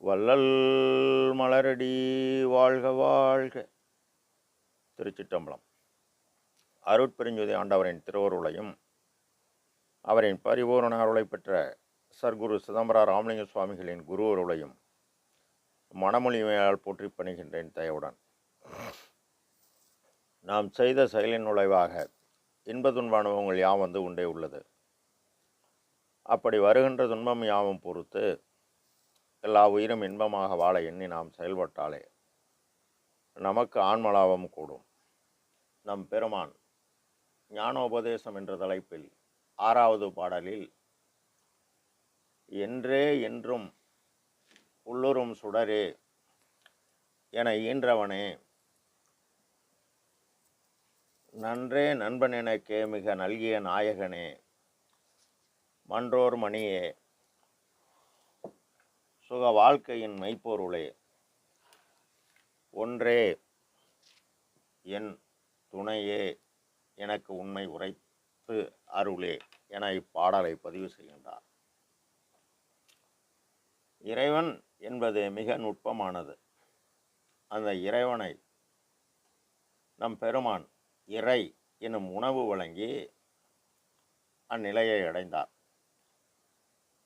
வள்ளல் மலரடி வாழ்க வாழ்க. திருச்சிட்டம்பலம். அருட்பெருஞ்சோதி ஆண்டவரின் திருவருளையும் அவரின் பரிபூரண அருளை பெற்ற சர்க்குரு சிதம்பர ராமலிங்க சுவாமிகளின் குரு அருளையும் மனமொழிமையால் போற்றி பணிகின்றேன் தயவுடன். நாம் செய்த செயலின் நுழைவாக இன்ப துன்பானவங்கள் யாம் வந்து உண்டே உள்ளது. அப்படி வருகின்ற துன்பம் யாவும் பொறுத்து எல்லா உயிரும் இன்பமாக வாழ எண்ணி நாம் செயல்பட்டாலே நமக்கு ஆன்மலாபம் கூடும். நம் பெருமான் ஞானோபதேசம் என்ற தலைப்பில் ஆறாவது பாடலில் என்றே என்றும் உள்ளுறும் சுடரே என ஈன்றவனே நன்றே நண்பன் எனக்கே மிக நல்கிய நாயகனே மன்றோர் மணியே சுக வாழ்க்கையின் மெய்ப்பொருளே. ஒன்றே என் துணையே எனக்கு உண்மை உரைத்து அருளே என இப்பாடலை பதிவு செய்கின்றார். இறைவன் என்பது மிக நுட்பமானது. அந்த இறைவனை நம் பெருமான் இறை எனும் உணவு வழங்கி அந்நிலையை அடைந்தார்.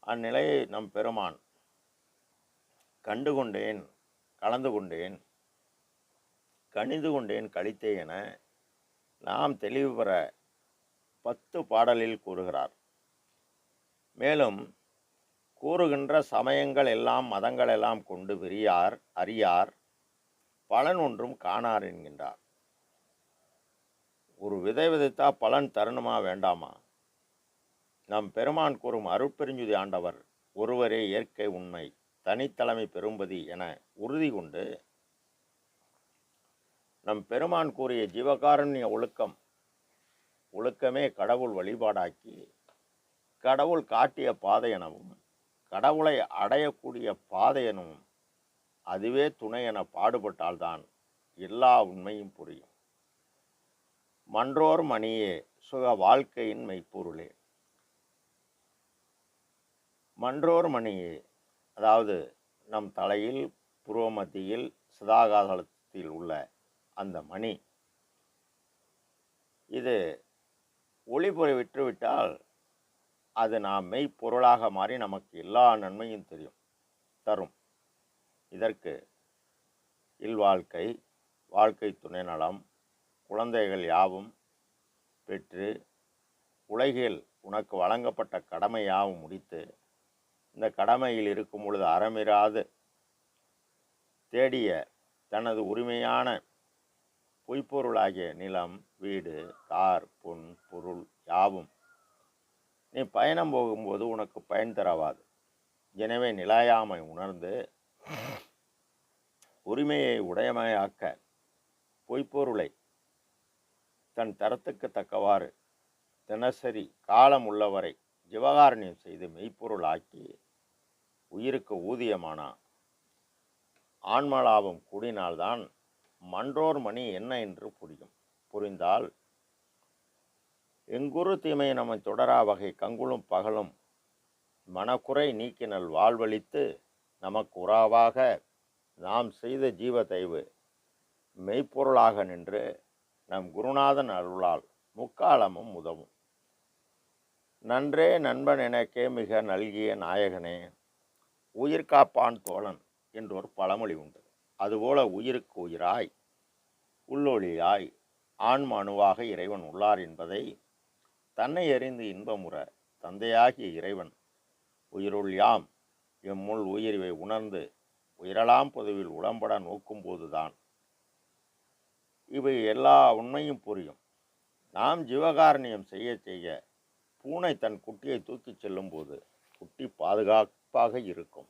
அந்நிலையை நம் பெருமான் கண்டு கொண்டேன் கலந்து கொண்டேன் கணிந்து கொண்டேன் கழித்தே என நாம் தெளிவு பெற பத்து பாடலில் கூறுகிறார். மேலும் கூறுகின்ற சமயங்கள் எல்லாம் மதங்கள் எல்லாம் கொண்டு விரியார் அறியார் பலன் ஒன்றும் காணார் என்கின்றார். ஒரு விதை விதைத்தா பலன் தரணுமா வேண்டாமா? நம் பெருமான் கூறும் அருட்பெருஞ்சுதி ஆண்டவர் ஒருவரே இயற்கை உண்மை. தனித்தலைமை பெறும்பதி என உறுதி கொண்டு நம் பெருமான் கூறிய ஜீவகாருண்ய ஒழுக்கம் ஒழுக்கமே கடவுள் வழிபாடாக்கி கடவுள் காட்டிய பாதை எனவும் கடவுளை அடையக்கூடிய பாதை எனவும் அதுவே துணை என பாடுபட்டால்தான் எல்லா உண்மையும் புரியும். மன்றோர் மணியே சுக வாழ்க்கையின் மெய்ப்பொருளே. மன்றோர் மணியே அதாவது நம் தலையில் புருவ மத்தியில் சதாகாலத்தில் உள்ள அந்த மணி. இது ஒளிபுரை விற்றுவிட்டால் அது நாம் மெய்ப்பொருளாக மாறி நமக்கு எல்லா நன்மையும் தெரியும் தரும். இதற்கு இல்வாழ்க்கை வாழ்க்கை துணை நலம் குழந்தைகள் யாவும் பெற்று உலகில் உனக்கு வழங்கப்பட்ட கடமை யாவும் முடித்து இந்த கடமையில் இருக்கும் பொழுது அறமிராது. தேடிய தனது உரிமையான பொய்ப்பொருளாகிய நிலம் வீடு கார் பொன் பொருள் யாவும் நீ பயணம் போகும்போது உனக்கு பயன் தரவாது எனவே நிலையாமை உணர்ந்து உரிமையை உடையமையாக்க பொய்ப்பொருளை தன் தரத்துக்கு தக்கவாறு தினசரி காலம் உள்ளவரை ஜிவகாரண்யம் செய்து மெய்ப்பொருள் ஆக்கி உயிருக்கு ஊதியமானா? ஆன்மலாபம் கூடினால்தான் மன்றோர் மணி என்ன என்று புரியும். புரிந்தால் எங்குரு தீமை நம்ம தொடரா வகை கங்குளும் பகலும் மனக்குறை நீக்கினல் வாழ்வழித்து நமக்கு உறாவாக நாம் செய்த ஜீவ தெய்வு மெய்ப்பொருளாக நின்று நம் குருநாதன் அருளால் முக்காலமும் உதவும். நன்றே நண்பன் எனக்கே மிக நல்கிய நாயகனே உயிர் காப்பான் தோழன் என்றொரு பழமொழி உண்டு. அதுபோல உயிருக்கு உயிராய் உள்ளொளியாய் ஆன்ம அணுவாக இறைவன் உள்ளார் என்பதை தன்னை அறிந்து இன்பமுற தந்தையாகிய இறைவன் உயிருள் யாம் எம்முள் உயிரிவை உணர்ந்து உயிரலாம் பொதுவில் உடம்பட நோக்கும்போதுதான் இவை எல்லா உண்மையும் புரியும். நாம் ஜீவகாரணியம் செய்ய செய்ய பூனை தன் குட்டியை தூக்கிச் செல்லும்போது குட்டி பாதுகாப்பாக இருக்கும்.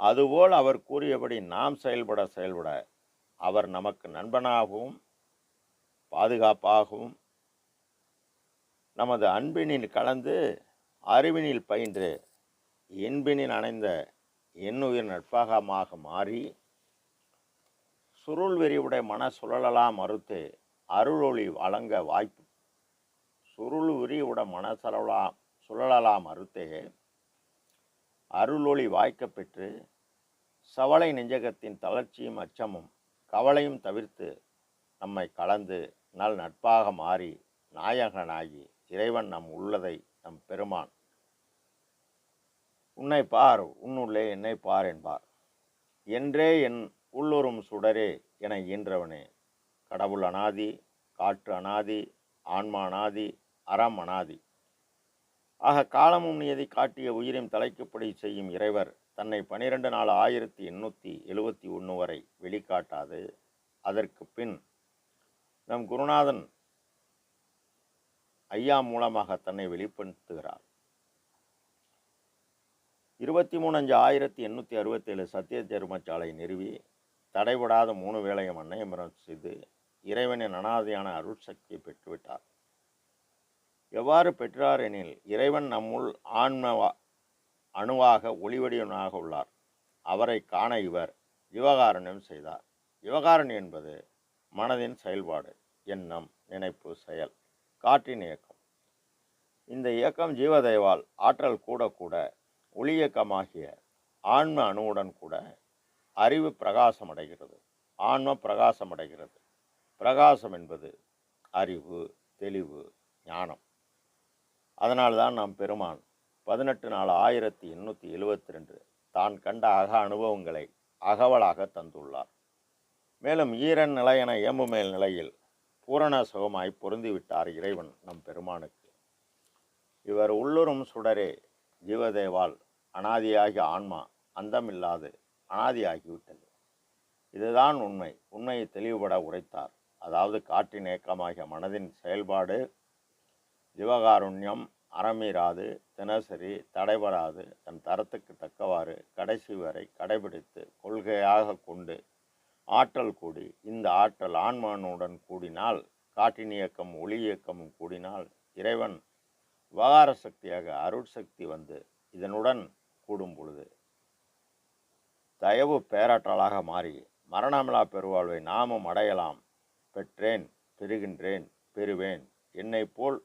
அதுபோல் அவர் கூறியபடி நாம் செயல்பட செயல்பட அவர் நமக்கு நண்பனாகவும் பாதுகாப்பாகவும் நமது அன்பினில் கலந்து அறிவினில் பயின்று இன்பினில் அணைந்த எண்ணுயிர் நட்பாகமாக மாறி சுருள் வெறிவுடைய மன சுழலலாம் மறுத்து அருளொளி வழங்க வாய்ப்பு சுருள் விரிவுட மன சுழலாம் சுழலலாம் மறுத்தே அருளொளி வாய்க்கப்பெற்று சவளை நெஞ்சகத்தின் தளர்ச்சியும் அச்சமும் கவலையும் தவிர்த்து நம்மை கலந்து நல் நட்பாக மாறி நாயகனாகி இறைவன் நம் உள்ளதை நம் பெருமான். உன்னை பார் உன்னுள்ளே என்னை பார் என்பார். என்றே என் உள்ளுறும் சுடரே என இயன்றவனே. கடவுள் அனாதி காற்று அனாதி ஆன்மா அனாதி அறம் அனாதி. ஆக காலமும் நியதி காட்டிய உயிரையும் தலைக்குப்படி செய்யும் இறைவர் தன்னை பனிரெண்டு நாள் ஆயிரத்தி எண்ணூற்றி எழுபத்தி ஒன்று வரை வெளிக்காட்டாது. அதற்கு பின் நம் குருநாதன் ஐயா மூலமாக தன்னை வெளிப்படுத்துகிறார். இருபத்தி மூணு அஞ்சு ஆயிரத்தி எண்ணூற்றி அறுபத்தேழு சத்திய தர்மச்சாலை நிறுவி தடைபடாத மூணு வேளையும் அன்னையமரம் செய்து இறைவனின் அனாதையான அருட்சக்தியை பெற்றுவிட்டார். எவ்வாறு பெற்றார் எனில் இறைவன் நம்முள் ஆன்மவா அணுவாக ஒளிவடிவனாக உள்ளார். அவரை காண இவர் யுவகாரண்யம் செய்தார். யுவகாரன் என்பது மனதின் செயல்பாடு எண்ணம் நினைப்பு செயல் காற்றின் இயக்கம். இந்த இயக்கம் ஜீவதேவால் ஆற்றல் கூட கூட ஒளி இயக்கமாகிய ஆன்ம அணுவுடன் கூட அறிவு பிரகாசமடைகிறது. ஆன்ம பிரகாசமடைகிறது. பிரகாசம் என்பது அறிவு தெளிவு ஞானம். அதனால்தான் நாம் பெருமான். பதினெட்டு நாள் ஆயிரத்தி எண்ணூற்றி எழுபத்தி ரெண்டு தான் கண்ட அக அனுபவங்களை அகவலாக தந்துள்ளார். மேலும் ஈரன் நிலையென ஏம்புமேல் நிலையில் பூரண சுகமாய் பொருந்திவிட்டார் இறைவன் நம் பெருமானுக்கு. இவர் உள்ளுறும் சுடரே ஜீவதேவால் அனாதியாகி ஆன்மா அந்தமில்லாது அனாதியாகிவிட்டது. இதுதான் உண்மை. உண்மையை தெளிவுபட உரைத்தார். அதாவது காற்றின் ஏக்கமாகிய மனதின் செயல்பாடு ஜீவகாருண்யம் அறமீறாது தினசரி தடைபடாது தன் தரத்துக்கு தக்கவாறு கடைசி வரை கடைபிடித்து கொள்கையாக கொண்டு ஆற்றல் கூடி இந்த ஆற்றல் ஆன்மானுடன் கூடினால் காட்டின் இயக்கம் ஒளி இயக்கமும் கூடினால் இறைவன் விவகார சக்தியாக அருட்சக்தி வந்து இதனுடன் கூடும் பொழுது தயவு பேராற்றலாக மாறி மரணமிலா பெருவாழ்வை நாமும் அடையலாம் பெற்றேன் பெறுகின்றேன் பெறுவேன் என்னை போல்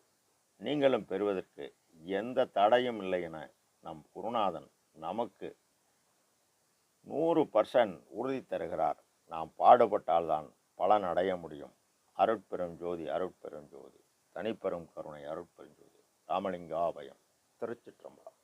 நீங்களும் பெறுவதற்கு எந்த தடையும் இல்லை என நம் குருநாதன் நமக்கு நூறு பர்சன்ட் உறுதி தருகிறார். நாம் பாடுபட்டால்தான் பலன் அடைய முடியும். அருட்பெரும் ஜோதி அருட்பெரும் ஜோதி. தனிப்பெரும் கருணை அருட்பெரும் ஜோதி. ராமலிங்காபயம் திருச்சிற்றம்பலம்.